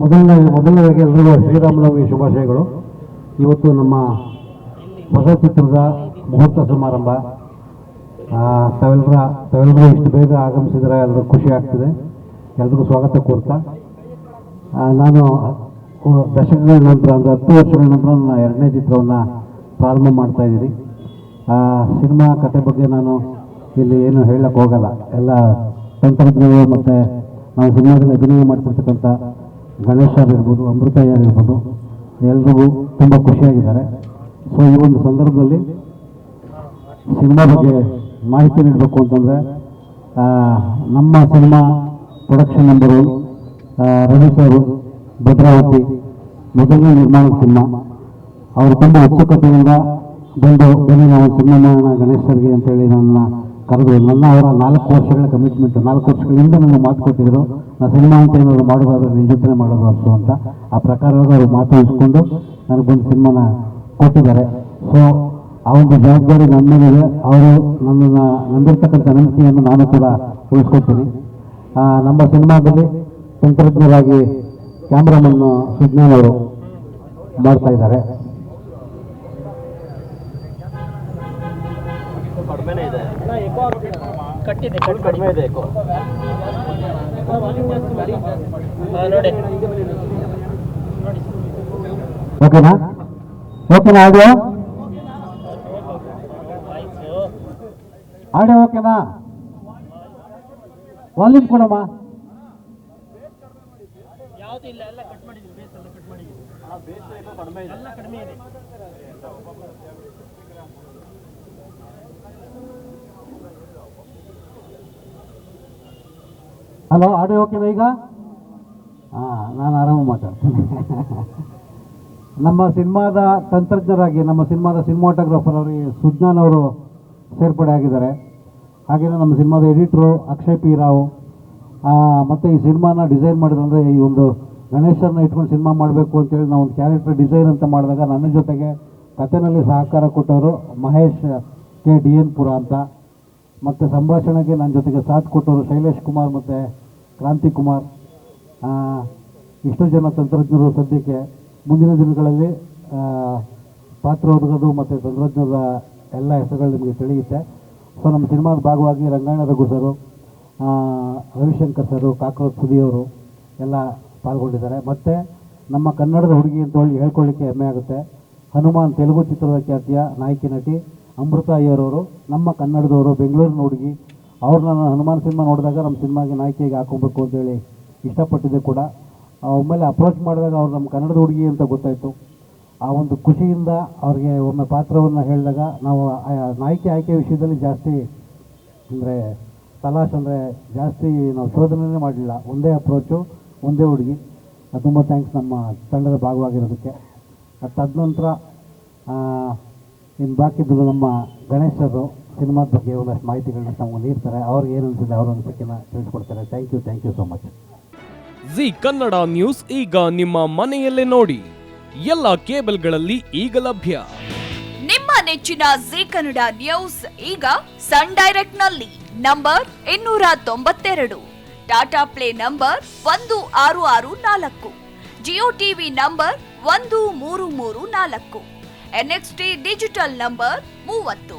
ಮೊದಲನೇ ಮೊದಲನೇದಾಗಿ ಎಲ್ಲರಿಗೂ ಶ್ರೀರಾಮನವಮಿ ಶುಭಾಶಯಗಳು. ಇವತ್ತು ನಮ್ಮ ಹೊಸ ಚಿತ್ರದ ಮುಹೂರ್ತ ಸಮಾರಂಭ. ತಾವೆಲ್ಲರ ತಾವೆಲ್ಲರೂ ಇಷ್ಟು ಬೇಗ ಆಗಮಿಸಿದರೆ ಎಲ್ಲರೂ ಖುಷಿ ಆಗ್ತಿದೆ. ಎಲ್ರಿಗೂ ಸ್ವಾಗತ ಕೋರ್ತಾ. ನಾನು ದಶಕಗಳ ನಂತರ ಅಂದರೆ ಹತ್ತು ವರ್ಷಗಳ ನಂತರ ನನ್ನ ಎರಡನೇ ಚಿತ್ರವನ್ನು ಪ್ರಾರಂಭ ಮಾಡ್ತಾ ಇದ್ದೀನಿ. ಸಿನಿಮಾ ಕತೆ ಬಗ್ಗೆ ನಾನು ಇಲ್ಲಿ ಏನು ಹೇಳಕ್ಕೆ ಹೋಗಲ್ಲ. ಎಲ್ಲ ತಂತ್ರಜ್ಞರು ಮತ್ತು ನಾವು ಸಿನಿಮಾದಲ್ಲಿ ಅಭಿನಯ ಮಾಡ್ತಿರ್ತಕ್ಕಂಥ ಗಣೇಶ್ ಇರ್ಬೋದು ಅಮೃತಯ್ಯ ಆಗಿರ್ಬೋದು ಎಲ್ರಿಗೂ ತುಂಬ ಖುಷಿಯಾಗಿದ್ದಾರೆ. ಸೊ ಈ ಒಂದು ಸಂದರ್ಭದಲ್ಲಿ ಸಿನಿಮಾ ಬಗ್ಗೆ ಮಾಹಿತಿ ನೀಡಬೇಕು ಅಂತಂದರೆ ನಮ್ಮ cinema production number Ravi sir, Bhadravati, ಮೊದಲನೇ ನಿರ್ಮಾಣ ಸಿನಿಮಾ. ಅವರು ತುಂಬ ಉತ್ಸುಕತೆಯಿಂದ ಬಂದು, ಬನ್ನಿ ನಾವು ಸಿನಿಮಾ ಗಣೇಶ್ ಸರ್ಗೆ ಅಂತೇಳಿ ನನ್ನ ಕರೆದು ನನ್ನ ಅವರ ನಾಲ್ಕು ವರ್ಷಗಳ ಕಮಿಟ್ಮೆಂಟ್ ನಾಲ್ಕು ವರ್ಷಗಳಿಂದ ನನಗೆ ಮಾತು ಕೊಟ್ಟಿದ್ದರು ನಾನು ಸಿನಿಮಾ ಅಂತ ಏನಾದ್ರು ಮಾಡೋದಾದ್ರೆ ನಿನ್ನ ಜೊತೆ ಮಾಡೋದು ಅಂತ. ಆ ಪ್ರಕಾರವಾಗಿ ಅವರು ಮಾತು ಇಟ್ಕೊಂಡು ನನಗೊಂದು ಸಿನಿಮಾನ ಕೊಟ್ಟಿದ್ದಾರೆ. ಸೊ ಆ ಒಂದು ಜವಾಬ್ದಾರಿ ನನ್ನ ಮೇಲೆ, ಅವರು ನನ್ನನ್ನು ನಂಬಿರ್ತಕ್ಕಂಥ ನಂಬಿಕೆಯನ್ನು ನಾನು ಕೂಡ ಉಳಿಸ್ಕೊಳ್ತೀನಿ. ನಮ್ಮ ಸಿನಿಮಾದಲ್ಲಿ ತಂತ್ರಜ್ಞರಾಗಿ ಕ್ಯಾಮ್ರಾಮನ್ನು ಸುಜ್ಞಾನ್ ಅವರು ಮಾಡ್ತಾ ಇದ್ದಾರೆ. ಕಡಿಮೆನೇ ಇದೆ. ಕಟ್ಟಿದೆ ಕಡಿಮೆ ಇದೆ ಎಕೋ ನೋಡಿ. ಓಕೆನಾ? ಓಕೆನಾ ಆಡಿಯೋ? ಆಡಿಯೋ ಓಕೆನಾ? ವಾಲ್ಯೂಮ್ ಕೊಡಮ್ಮ. ಯಾವುದು ಇಲ್ಲ ಎಲ್ಲ ಕಟ್ ಮಾಡಿದ್ದೀವಿ ಬೇಸ್ ಎಲ್ಲ ಕಟ್ ಮಾಡಿದ್ದೀವಿ ಬೇಸ್ ಕಡಿಮೆ ಇದೆ. ಎಲ್ಲ ಕಡಿಮೆ ಇದೆ. ಹಲೋ ಆಡಿಯೋ ಓಕೆನಾ ಈಗ ಹಾಂ ನಾನು ಆರಾಮ ಮಾತಾಡ್ತೀನಿ. ನಮ್ಮ ಸಿನಿಮಾದ ತಂತ್ರಜ್ಞರಾಗಿ, ನಮ್ಮ ಸಿನಿಮಾದ ಸಿನಿಮಾಟೋಗ್ರಾಫರ್ ಅವರಿಗೆ ಸುಜ್ಞಾನ್ ಅವರು ಸೇರ್ಪಡೆ ಆಗಿದ್ದಾರೆ. ಹಾಗೆಯೇ ನಮ್ಮ ಸಿನಿಮಾದ ಎಡಿಟ್ರು ಅಕ್ಷಯ್ ಪಿ ರಾವ್ ಮತ್ತು ಈ ಸಿನಿಮಾನ ಡಿಸೈನ್ ಮಾಡಿದಂದರೆ ಈ ಒಂದು ಗಣೇಶರನ್ನ ಇಟ್ಕೊಂಡು ಸಿನಿಮಾ ಮಾಡಬೇಕು ಅಂತೇಳಿ ನಾವು ಒಂದು ಕ್ಯಾರೆಕ್ಟರ್ ಡಿಸೈನ್ ಅಂತ ಮಾಡಿದಾಗ ನನ್ನ ಜೊತೆಗೆ ಕಥೆನಲ್ಲಿ ಸಹಕಾರ ಕೊಟ್ಟವರು ಮಹೇಶ್ ಕೆ ಡಿ ಎನ್ ಪುರ ಅಂತ. ಮತ್ತು ಸಂಭಾಷಣೆಗೆ ನನ್ನ ಜೊತೆಗೆ ಸಾಥ್ ಕೊಟ್ಟವರು ಶೈಲೇಶ್ ಕುಮಾರ್ ಮತ್ತು ಕ್ರಾಂತಿ ಕುಮಾರ್ ಆ, ಇಷ್ಟು ಜನ ತಂತ್ರಜ್ಞರು ಸದ್ಯಕ್ಕೆ ಮುಂದಿನ ದಿನಗಳಲ್ಲಿ ಪಾತ್ರ ಒದಗೋದು ಮತ್ತು ತಂತ್ರಜ್ಞರ ಎಲ್ಲ ಹೆಸರುಗಳು ನಿಮಗೆ ತಿಳಿಯುತ್ತೆ. ಸೊ ನಮ್ಮ ಸಿನಿಮಾದ ಭಾಗವಾಗಿ Rangayana Raghu sir Ravishankar sir cockroach ಸುದಿಯವರು ಎಲ್ಲ ಪಾಲ್ಗೊಂಡಿದ್ದಾರೆ. ಮತ್ತು ನಮ್ಮ ಕನ್ನಡದ ಹುಡುಗಿ ಅಂತ ಹೇಳಿ ಹೇಳ್ಕೊಳ್ಳಿಕ್ಕೆ ಹೆಮ್ಮೆ ಆಗುತ್ತೆ. ಹನುಮಾನ್ ತೆಲುಗು ಚಿತ್ರದ ಖ್ಯಾತಿಯ ನಾಯಕಿ ನಟಿ ಅಮೃತ ಅಯ್ಯರವರು ನಮ್ಮ ಕನ್ನಡದವರು ಬೆಂಗಳೂರಿನ ಹುಡುಗಿ ಅವ್ರನ್ನ ನಾನು ಹನುಮಾನ್ ಸಿನಿಮಾ ನೋಡಿದಾಗ ನಮ್ಮ ಸಿನಿಮಾಗೆ ನಾಯಕಿಯಾಗಿ ಹಾಕೊಬೇಕು ಅಂತೇಳಿ ಇಷ್ಟಪಟ್ಟಿದ್ದೆ ಕೂಡ. ಒಮ್ಮೆಲೆ ಅಪ್ರೋಚ್ ಮಾಡಿದಾಗ ಅವ್ರು ನಮ್ಮ ಕನ್ನಡದ ಹುಡುಗಿ ಅಂತ ಗೊತ್ತಾಯಿತು. ಆ ಒಂದು ಖುಷಿಯಿಂದ ಅವ್ರಿಗೆ ಒಮ್ಮೆ ಪಾತ್ರವನ್ನು ಹೇಳಿದಾಗ ನಾವು ನಾಯಕಿ ಆಯ್ಕೆ ವಿಷಯದಲ್ಲಿ ಜಾಸ್ತಿ ಅಂದರೆ ತಲಾಶ್ ಅಂದರೆ ಜಾಸ್ತಿ ನಾವು ಶೋಧನೆ ಮಾಡಲಿಲ್ಲ. ಒಂದೇ ಅಪ್ರೋಚು ಒಂದೇ ಹುಡುಗಿ. ತುಂಬ ಥ್ಯಾಂಕ್ಸ್ ನಮ್ಮ ತಂಡದ ಭಾಗವಾಗಿರೋದಕ್ಕೆ. ತದನಂತರ ಇನ್ನು ಬಾಕಿದ್ದು ನಮ್ಮ ಗಣೇಶರು ಸಿನಿಮಾದ ಬಗ್ಗೆ ಒಂದಷ್ಟು ಮಾಹಿತಿಗಳನ್ನ ತಮಗೆ ನೀಡ್ತಾರೆ. ಅವ್ರಿಗೆ ಏನು ಅನಿಸಿದೆ ಅವ್ರ ಅನಿಸಿಕೆನ ತಿಳಿಸ್ಕೊಡ್ತಾರೆ. Thank you thank you so much Zee Kannada news ಈಗ ನಿಮ್ಮ ಮನೆಯಲ್ಲೇ ನೋಡಿ. ಎಲ್ಲ ಕೇಬಲ್ಗಳಲ್ಲಿ ಈಗ ಲಭ್ಯ. ನಿಮ್ಮ ನೆಚ್ಚಿನ ಜಿ ಕನ್ನಡ ನ್ಯೂಸ್ ಈಗ ಸನ್ ಡೈರೆಕ್ಟ್ನಲ್ಲಿ ನಂಬರ್ ಇನ್ನೂರ ತೊಂಬತ್ತೆರಡು. ಟಾಟಾ ಪ್ಲೇ ನಂಬರ್ ಒಂದು ಆರು ಆರು ನಾಲ್ಕು. ಜಿಯೋ ಟಿವಿ ನಂಬರ್ ಒಂದು ಮೂರು ಮೂರು ನಾಲ್ಕು. ಎನ್ಎಕ್ಸ್ಟಿ ಡಿಜಿಟಲ್ ನಂಬರ್ ಮೂವತ್ತು.